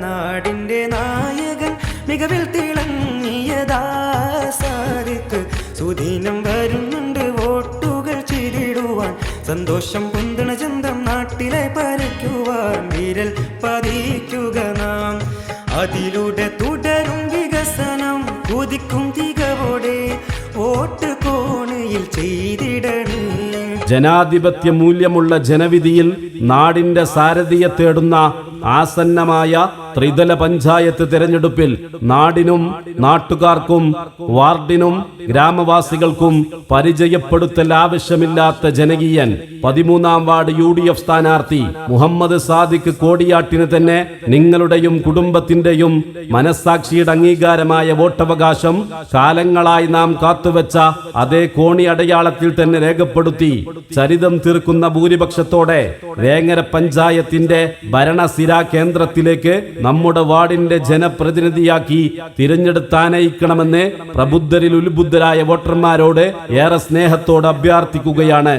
നാടിന്റെ നായകൻ മികവിൽ തിളങ്ങിയതാ സാദിക്ക് സുദിനം വരുന്നുണ്ട് വോട്ടുകൾ ചിരിടുവാൻ. സന്തോഷം പൊന്തണ ചന്തം നാട്ടിലെ പരക്കുവാൻ വിരൽ പതിക്കുക നാം. അതിലൂടെ തുടരും വികസനം കുതിക്കും തികവോടെ. വോട്ട് കോണയിൽ ചെയ്തിടണേ. ജനാധിപത്യ മൂല്യമുള്ള ജനവിധിയിൽ നാടിന്റെ സാരഥിയെ തേടുന്ന ആസന്നമായ ത്രിതല പഞ്ചായത്ത് തിരഞ്ഞെടുപ്പിൽ നാടിനും നാട്ടുകാർക്കും വാർഡിനും ഗ്രാമവാസികൾക്കും പരിചയപ്പെടുത്തൽ ആവശ്യമില്ലാത്ത ജനകീയൻ പതിമൂന്നാം വാർഡ് യു ഡി എഫ് സ്ഥാനാർത്ഥി മുഹമ്മദ് സാദിഖ് കോടിയാട്ടിന് തന്നെ നിങ്ങളുടെയും കുടുംബത്തിന്റെയും മനസ്സാക്ഷിയുടെ അംഗീകാരമായ വോട്ടവകാശം കാലങ്ങളായി നാം കാത്തുവെച്ച അതേ കോണി അടയാളത്തിൽ തന്നെ രേഖപ്പെടുത്തി ചരിതം തീർക്കുന്ന ഭൂരിപക്ഷത്തോടെ വേങ്ങര പഞ്ചായത്തിന്റെ ഭരണസിരാ കേന്ദ്രത്തിലേക്ക് നമ്മുടെ വാർഡിന്റെ ജനപ്രതിനിധിയാക്കി തിരഞ്ഞെടുത്താനയിക്കണമെന്ന് പ്രബുദ്ധരിൽ ഉത്ബുദ്ധരായ വോട്ടർമാരോട് ഏറെ സ്നേഹത്തോട് അഭ്യർത്ഥിക്കുകയാണ്.